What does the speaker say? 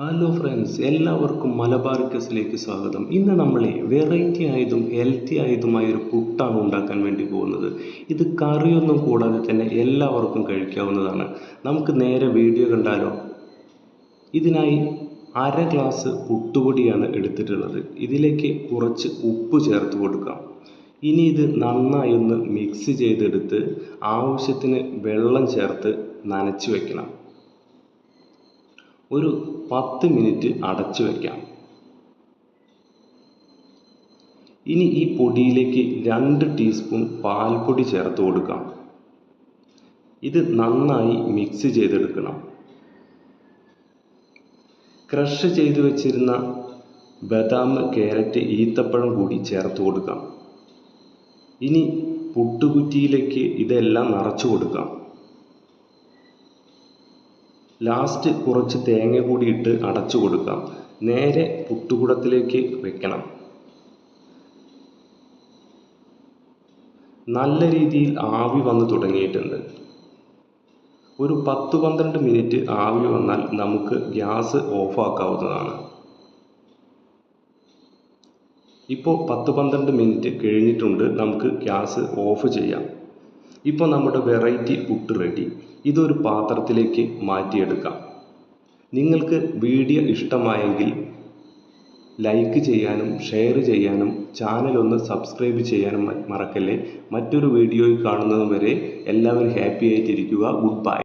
Hello friends എല്ലാവർക്കും മലബാർ കസിലേക്ക് സ്വാഗതം. ഇന്ന് നമ്മൾ വെറൈറ്റി ആയതും ഹെൽത്തി ആയതുമായ ഒരു പുട്ടാണ് ഉണ്ടാക്കാൻ വേണ്ടി പോകുന്നത്. ഇത് കറിയൊന്നും കൂടാതെ തന്നെ എല്ലാവർക്കും കഴിക്കാവുന്നതാണ്. നമുക്ക് നേരെ വീഡിയോ കണ്ടാലോ? ഇതിനായി അര ഗ്ലാസ് പുട്ടുപൊടിയാണ് എടുത്തിട്ടുള്ളത്. ഇതിലേക്ക് കുറച്ച് ഉപ്പ് ചേർത്ത് കൊടുക്കാം. ഇനി ഇത് നന്നായി ഒന്ന് മിക്സ് ചെയ്തെടുത്ത് ആവശ്യത്തിന് വെള്ളം ചേർത്ത് നനച്ച് വെക്കണം. ഒരു പത്ത് മിനിറ്റ് അടച്ചു വയ്ക്കാം ഇനി ഈ പൊടിയിലേക്ക് രണ്ട് ടീസ്പൂൺ പാൽപ്പൊടി ചേർത്ത് കൊടുക്കാം. ഇത് നന്നായി മിക്സ് ചെയ്തെടുക്കണം. ക്രഷ് ചെയ്ത് വെച്ചിരുന്ന ബദാം കാരറ്റ് ഈത്തപ്പഴം കൂടി ചേർത്ത് കൊടുക്കാം. ഇനി പുട്ടുകുറ്റിയിലേക്ക് ഇതെല്ലാം നിറച്ചു കൊടുക്കാം. ലാസ്റ്റ് കുറച്ച് തേങ്ങ കൂടി ഇട്ട് അടച്ചു കൊടുക്കാം. നേരെ പുട്ടുകുടത്തിലേക്ക് വെക്കണം. നല്ല രീതിയിൽ ആവി വന്ന് തുടങ്ങിയിട്ടുണ്ട്. ഒരു പത്ത് പന്ത്രണ്ട് മിനിറ്റ് ആവി വന്നാൽ നമുക്ക് ഗ്യാസ് ഓഫാക്കാവുന്നതാണ്. ഇപ്പോൾ പത്ത് പന്ത്രണ്ട് മിനിറ്റ് കഴിഞ്ഞിട്ടുണ്ട്. നമുക്ക് ഗ്യാസ് ഓഫ് ചെയ്യാം. ഇപ്പോൾ നമ്മുടെ വെറൈറ്റി പുട്ട് റെഡി. ഇതൊരു പാത്രത്തിലേക്ക് മാറ്റിയെടുക്കാം. നിങ്ങൾക്ക് വീഡിയോ ഇഷ്ടമായെങ്കിൽ ലൈക്ക് ചെയ്യാനും ഷെയർ ചെയ്യാനും ചാനൽ ഒന്ന് സബ്സ്ക്രൈബ് ചെയ്യാനും മറക്കല്ലേ. മറ്റൊരു വീഡിയോയിൽ കാണുന്നത് വരെ എല്ലാവരും ഹാപ്പി ആയിട്ടിരിക്കുക. Good bye.